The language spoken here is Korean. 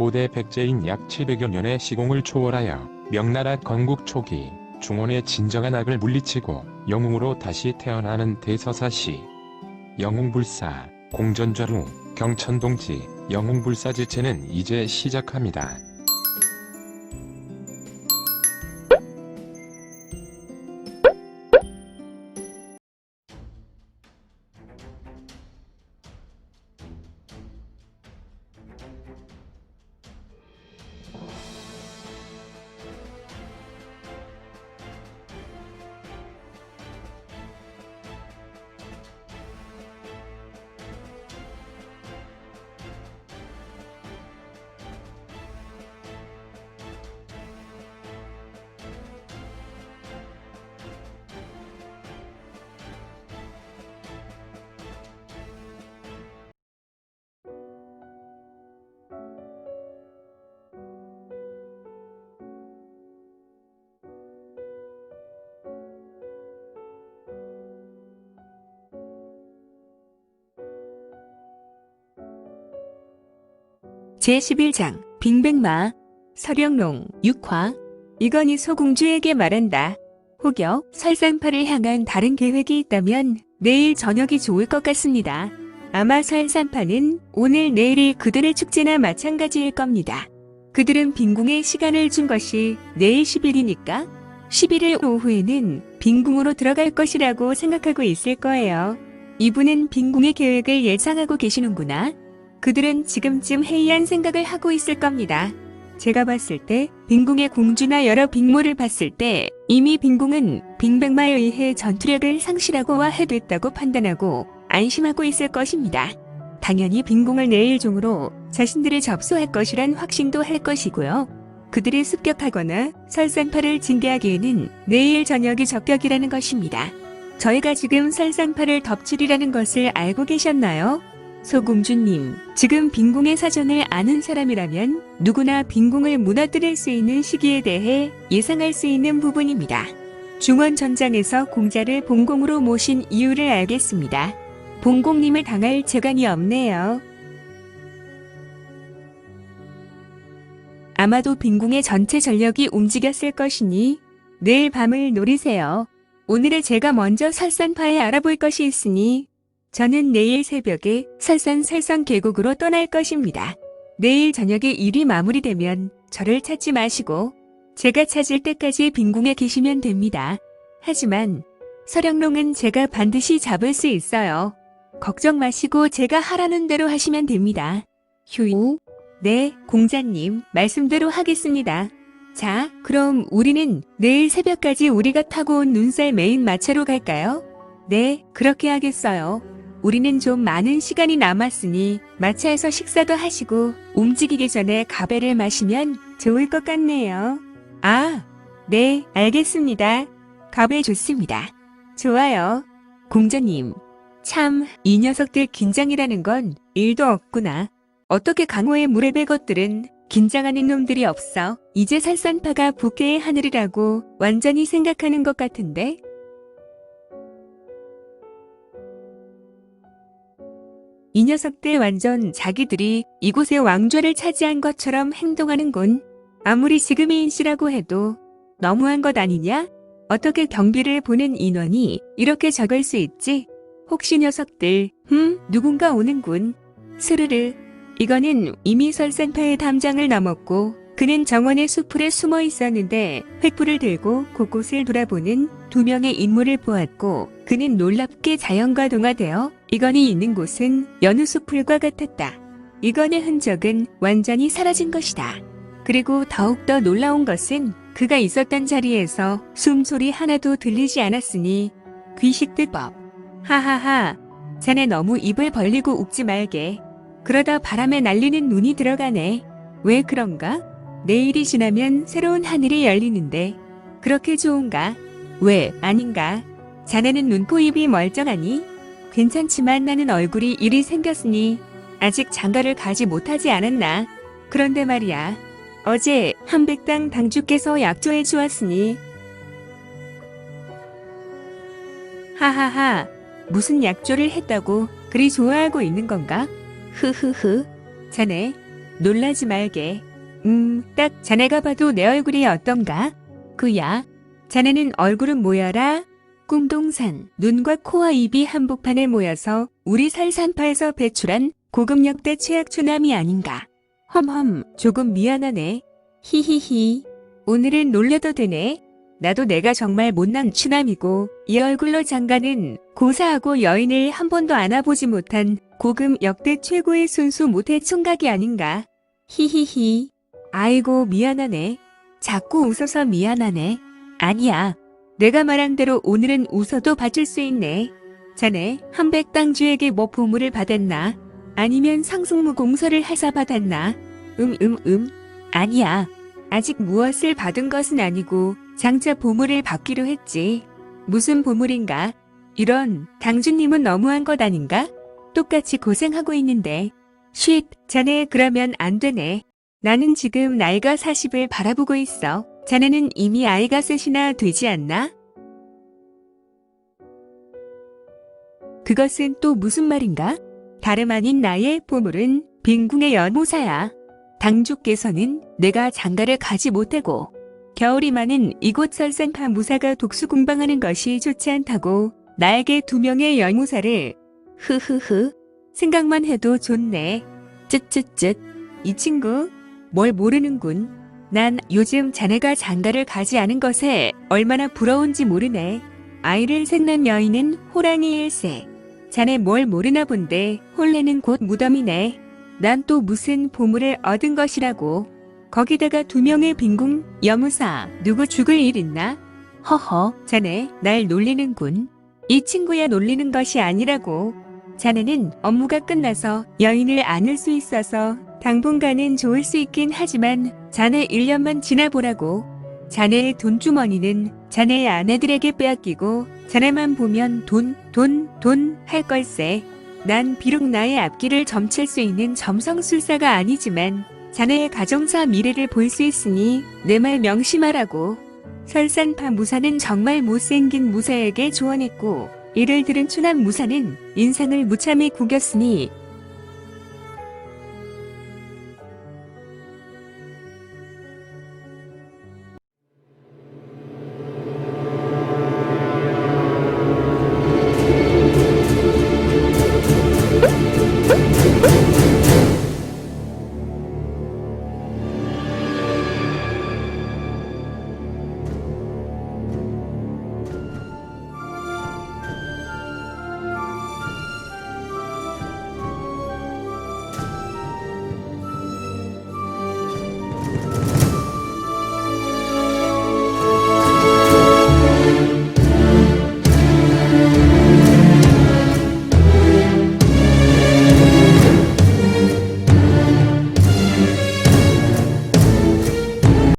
고대 백제인 약 700여 년의 시공을 초월하여 명나라 건국 초기 중원의 진정한 악을 물리치고 영웅으로 다시 태어나는 대서사시 영웅불사 공전좌루 경천동지 영웅불사 지체는 이제 시작합니다. 제11장 빙백마 서령롱 6화 이건희 소공주에게 말한다. 혹여 설산파를 향한 다른 계획이 있다면 내일 저녁이 좋을 것 같습니다. 아마 설산파는 오늘 내일이 그들의 축제나 마찬가지일 겁니다. 그들은 빈궁에 시간을 준 것이 내일 10일이니까 11일 오후에는 빈궁으로 들어갈 것이라고 생각하고 있을 거예요. 이분은 빈궁의 계획을 예상하고 계시는구나. 그들은 지금쯤 해이한 생각을 하고 있을 겁니다. 제가 봤을 때 빈궁의 공주나 여러 빅모를 봤을 때 이미 빈궁은 빙백마에 의해 전투력을 상실하고 와해됐다고 판단하고 안심하고 있을 것입니다. 당연히 빈궁을 내일 중으로 자신들을 접수할 것이란 확신도 할 것이고요. 그들이 습격하거나 설산파를 징계하기에는 내일 저녁이 적격이라는 것입니다. 저희가 지금 설산파를 덮치리라는 것을 알고 계셨나요? 소공주님, 지금 빈궁의 사전을 아는 사람이라면 누구나 빈궁을 무너뜨릴 수 있는 시기에 대해 예상할 수 있는 부분입니다. 중원 전장에서 공자를 봉공으로 모신 이유를 알겠습니다. 봉공님을 당할 재간이 없네요. 아마도 빈궁의 전체 전력이 움직였을 것이니 내일 밤을 노리세요. 오늘의 제가 먼저 설산파에 알아볼 것이 있으니 저는 내일 새벽에 설산 설성 계곡으로 떠날 것입니다. 내일 저녁에 일이 마무리되면 저를 찾지 마시고 제가 찾을 때까지 빈궁에 계시면 됩니다. 하지만 서령롱은 제가 반드시 잡을 수 있어요. 걱정 마시고 제가 하라는 대로 하시면 됩니다. 휴, 네, 공자님, 말씀대로 하겠습니다. 자, 그럼 우리는 내일 새벽까지 우리가 타고 온 눈살 메인 마차로 갈까요? 네, 그렇게 하겠어요. 우리는 좀 많은 시간이 남았으니 마차에서 식사도 하시고 움직이기 전에 가베를 마시면 좋을 것 같네요. 아, 네, 알겠습니다. 가베 좋습니다. 좋아요. 공자님, 참, 이 녀석들 긴장이라는 건 일도 없구나. 어떻게 강호의 물에 배 것들은 긴장하는 놈들이 없어. 이제 살산파가 부캐의 하늘이라고 완전히 생각하는 것 같은데? 이 녀석들 완전 자기들이 이곳의 왕좌를 차지한 것처럼 행동하는군. 아무리 지금의 인시라고 해도 너무한 것 아니냐? 어떻게 경비를 보는 인원이 이렇게 적을 수 있지? 혹시 녀석들, 음, 누군가 오는군. 스르르. 이거는 이미 설산파의 담장을 넘었고 그는 정원의 수풀에 숨어 있었는데 횃불을 들고 곳곳을 돌아보는 두 명의 인물을 보았고 그는 놀랍게 자연과 동화되어 이건이 있는 곳은 여느 수풀과 같았다. 이건의 흔적은 완전히 사라진 것이다. 그리고 더욱더 놀라운 것은 그가 있었던 자리에서 숨소리 하나도 들리지 않았으니 귀식들법. 하하하. 자네 너무 입을 벌리고 웃지 말게. 그러다 바람에 날리는 눈이 들어가네. 왜 그런가? 내일이 지나면 새로운 하늘이 열리는데 그렇게 좋은가? 왜 아닌가? 자네는 눈, 코, 입이 멀쩡하니? 괜찮지만 나는 얼굴이 일이 생겼으니 아직 장가를 가지 못하지 않았나? 그런데 말이야. 어제 한백당 당주께서 약조해 주었으니 하하하 무슨 약조를 했다고 그리 좋아하고 있는 건가? 흐흐흐 자네 놀라지 말게. 음, 딱 자네가 봐도 내 얼굴이 어떤가? 그야. 자네는 얼굴은 모여라. 꿈동산, 눈과 코와 입이 한복판에 모여서 우리 살산파에서 배출한 고급 역대 최악 추남이 아닌가. 험험, 조금 미안하네. 히히히. 오늘은 놀려도 되네. 나도 내가 정말 못난 추남이고 이 얼굴로 장가는 고사하고 여인을 한 번도 안아보지 못한 고금 역대 최고의 순수 모태 총각이 아닌가. 히히히. 아이고 미안하네. 자꾸 웃어서 미안하네. 아니야. 내가 말한 대로 오늘은 웃어도 봐줄 수 있네. 자네 한백당주에게 뭐 보물을 받았나? 아니면 상승무 공서를 하사 받았나? 음 음, 음. 아니야. 아직 무엇을 받은 것은 아니고 장차 보물을 받기로 했지. 무슨 보물인가? 이런 당주님은 너무한 것 아닌가? 똑같이 고생하고 있는데. 쉿, 자네 그러면 안 되네. 나는 지금 나이가 40을 바라보고 있어. 자네는 이미 아이가 셋이나 되지 않나? 그것은 또 무슨 말인가? 다름 아닌 나의 보물은 빈궁의 연모사야. 당주께서는 내가 장가를 가지 못하고 겨울이 많은 이곳 설산파 무사가 독수공방하는 것이 좋지 않다고 나에게 두 명의 연모사를 흐흐흐 생각만 해도 좋네. 쯧쯧쯧 이 친구 뭘 모르는군. 난 요즘 자네가 장가를 가지 않은 것에 얼마나 부러운지 모르네. 아이를 생난 여인은 호랑이 일세. 자네 뭘 모르나 본데 혼례는 곧 무덤이네. 난 또 무슨 보물을 얻은 것이라고. 거기다가 두 명의 빈궁, 여무사, 누구 죽을 일 있나? 허허, 자네 날 놀리는군. 이 친구야 놀리는 것이 아니라고. 자네는 업무가 끝나서 여인을 안을 수 있어서 당분간은 좋을 수 있긴 하지만 자네 1년만 지나보라고. 자네의 돈주머니는 자네의 아내들에게 빼앗기고 자네만 보면 돈, 돈, 돈 할 걸세. 난 비록 나의 앞길을 점칠 수 있는 점성술사가 아니지만 자네의 가정사 미래를 볼 수 있으니 내 말 명심하라고. 설산파 무사는 정말 못생긴 무사에게 조언했고 이를 들은 추남 무사는 인상을 무참히 구겼으니